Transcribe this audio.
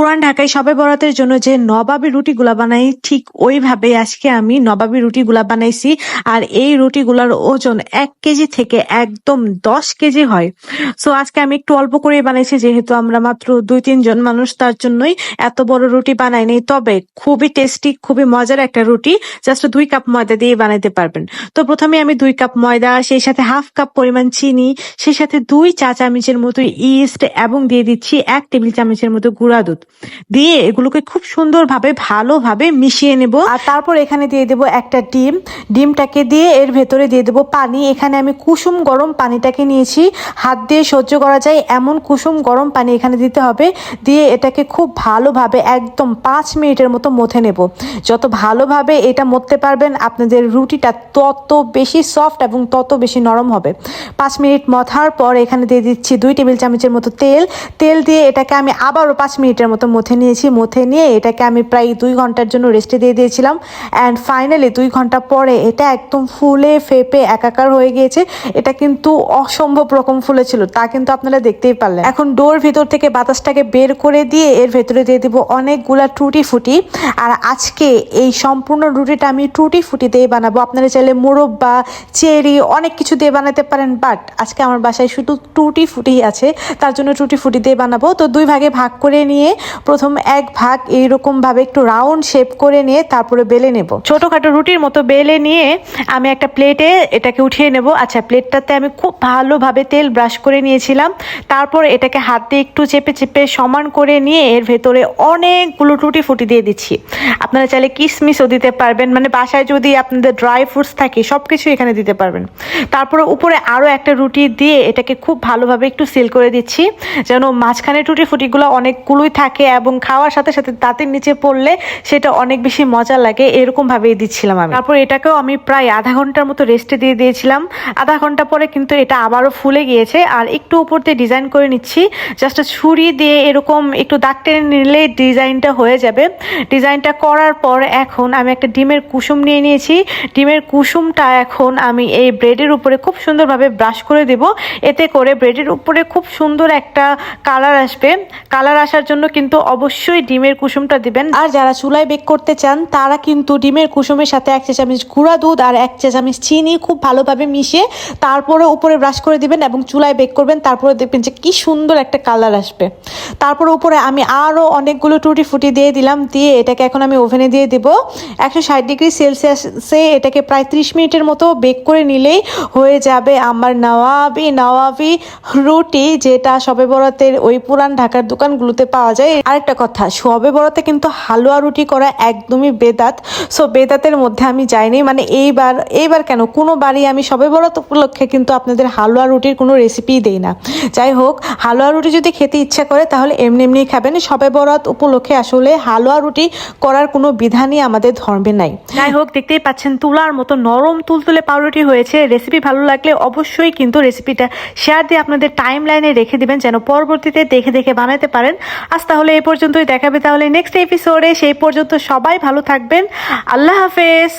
পুরান ঢাকায় সবে বরাতের জন্য যে নবাবী রুটিগুলা বানাই, ঠিক ওইভাবে আজকে আমি নবাবী রুটিগুলা বানাইছি। আর এই রুটিগুলার ওজন এক কেজি থেকে একদম দশ কেজি হয়। সো আজকে আমি একটু অল্প করে বানাইছি, যেহেতু আমরা মাত্র দুই তিনজন মানুষ, তার জন্যই এত বড় রুটি বানাইনি তবে খুবই টেস্টি, খুবই মজার একটা রুটি, জাস্ট দুই কাপ ময়দা দিয়ে বানাইতে পারবেন। তো প্রথমে আমি দুই কাপ ময়দা, সেই সাথে হাফ কাপ পরিমাণ চিনি, সেই সাথে দুই চা চামচের মতো ইস্ট এবং দিয়ে দিচ্ছি এক টেবিল চামচের মতো গুঁড়া দুধ। দিয়ে এগুলোকে খুব সুন্দরভাবে, ভালোভাবে মিশিয়ে নেব। আর তারপর এখানে দিয়ে দেব একটা ডিম। ডিমটাকে দিয়ে এর ভেতরে দিয়ে দেব পানি। এখানে আমি কুসুম গরম পানিটাকে নিয়েছি। হাত দিয়ে সহ্য করা যায় এমন কুসুম গরম পানি এখানে দিতে হবে। দিয়ে এটাকে খুব ভালোভাবে একদম পাঁচ মিনিটের মতো মথে নেব। যত ভালোভাবে এটা মথতে পারবেন, আপনাদের রুটিটা তত বেশি সফট এবং তত বেশি নরম হবে। পাঁচ মিনিট মথার পর এখানে দিয়ে দিচ্ছি দুই টেবিল চামচের মতো তেল। তেল দিয়ে এটাকে আমি আবারও পাঁচ মিনিটের মতো মথে নিয়েছি, মথে নিয়ে এটাকে আমি প্রায় দুই ঘণ্টার জন্য রেস্টে দিয়ে দিয়েছিলাম অ্যান্ড ফাইনালি দুই ঘণ্টা পরে এটা একদম ফুলে ফেপে একাকার হয়ে গিয়েছে। এটা কিন্তু অসম্ভব রকম ফুলেছিল তা কিন্তু আপনারা দেখতেই পারলেন। এখন ডোর ভিতর থেকে বাতাসটাকে বের করে দিয়ে এর ভেতরে দিয়ে দিব অনেকগুলা টুটি ফুটি। আর আজকে এই সম্পূর্ণ রুটিটা আমি টুটি ফুটি দিয়ে বানাবো। আপনারা চাইলে মোরব্বা, চেরি, অনেক কিছু দিয়ে বানাতে পারেন বাট আজকে আমার বাসায় শুধু টুটি ফুটি আছে, তার জন্য টুটি ফুটি দিয়ে বানাবো। তো দুই ভাগে ভাগ করে নিয়ে প্রথম এক ভাগ এইরকম ভাবে একটু রাউন্ড শেপ করে নিয়ে তারপরে বেলে নেব। ছোটখাটো রুটির মতো বেলে নিয়ে আমি একটা প্লেটে এটাকে উঠিয়ে নেব। আচ্ছা প্লেটটাতে আমি খুব ভালোভাবে তেল ব্রাশ করে নিয়েছিলাম। তারপর এটাকে হাতে একটু চেপে চেপে সমান করে নিয়ে এর ভেতরে অনেকগুলো টুটি ফুটি দিয়ে দিচ্ছি। আপনারা চাইলে কিশমিশও দিতে পারবেন। মানে বাসায় যদি আপনাদের ড্রাই ফ্রুটস থাকে সব কিছু এখানে দিতে পারবেন। তারপরে উপরে আরও একটা রুটি দিয়ে এটাকে খুব ভালোভাবে একটু সিল করে দিচ্ছি। যেন মাঝখানে টুটি ফুটিগুলো অনেকগুলোই থাকে। এবং খাওয়ার সাথে সাথে তাঁতের নিচে পড়লে সেটা অনেক বেশি মজা লাগে, এরকম ভাবেই দিচ্ছিলাম আমি। তারপর এটাকেও আমি প্রায় আধা ঘণ্টার মতো রেস্টে দিয়ে দিয়েছিলাম। আধা ঘণ্টা পরে কিন্তু এটা আবারও ফুলে গিয়েছে। আর একটু উপর দিয়ে ডিজাইন করে নিচ্ছি। জাস্ট ছুরি দিয়ে এরকম একটু দাগ টেনে নিলে ডিজাইনটা হয়ে যাবে। ডিজাইনটা করার পর এখন আমি একটা ডিমের কুসুম নিয়ে নিয়েছি। ডিমের কুসুমটা এখন আমি এই ব্রেডের উপরে খুব সুন্দরভাবে ব্রাশ করে দেব। এতে করে ব্রেডের উপরে খুব সুন্দর একটা কালার আসবে। কালার আসার জন্য কিন্তু অবশ্যই ডিমের কুসুমটা দিবেন। আর যারা চুলায় বেক করতে চান, তারা কিন্তু ডিমের কুসুমের সাথে এক চা চামচ গুঁড়া দুধ আর এক চা চামচ চিনি খুব ভালোভাবে মিশিয়ে তারপরে উপরে ব্রাশ করে দিবেন এবং চুলায় বেক করবেন, তারপরে দেখবেন যে কি সুন্দর একটা কালার আসবে। তারপরে উপরে আমি আরও অনেকগুলো টুটি ফুটি দিয়ে দিলাম, দিয়ে এটাকে এখন আমি ওভেনে দিয়ে দিব। একশো ষাট ডিগ্রি সেলসিয়াসে এটাকে প্রায় ত্রিশ মিনিটের মতো বেক করে নিলেই হয়ে যাবে আমার নওয়াবি নওয়াবি রুটি, যেটা সবে বরাতের ওই পুরান ঢাকার দোকানগুলোতে পাওয়া যায়। আরেকটা কথা সবে বরাতে কিন্তু হালুয়া রুটি করা একদমই বেদাত। সো বেদাতের মধ্যে আমি যাইনি মানে এইবার এইবার কেন? কোনো বাড়ি আমি সবে বরাত উপলক্ষে কিন্তু আপনাদের হালুয়া রুটির কোনো রেসিপি দেই না। যাই হোক, হালুয়া রুটি যদি খেতে ইচ্ছা করে, তাহলে এমনি এমনি খাবেন। সবে বরাত উপলক্ষে আসলে হালুয়া রুটি করার কোনো বিধানই আমাদের ধর্মে নাই। যাই হোক, দেখতেই পাচ্ছেন তুলার মতো নরম তুলতুলে পাউরুটি হয়েছে। রেসিপি ভালো লাগলে অবশ্যই কিন্তু রেসিপিটা শেয়ার দিয়ে আপনাদের টাইম লাইনে রেখে দিবেন, যেন পরবর্তীতে দেখে দেখে বানাতে পারেন। আজ তাহলে এই পর্যন্তই দেখাবে তাহলে নেক্সট এপিসোডে সেই পর্যন্ত সবাই ভালো থাকবেন। আল্লাহ হাফেজ।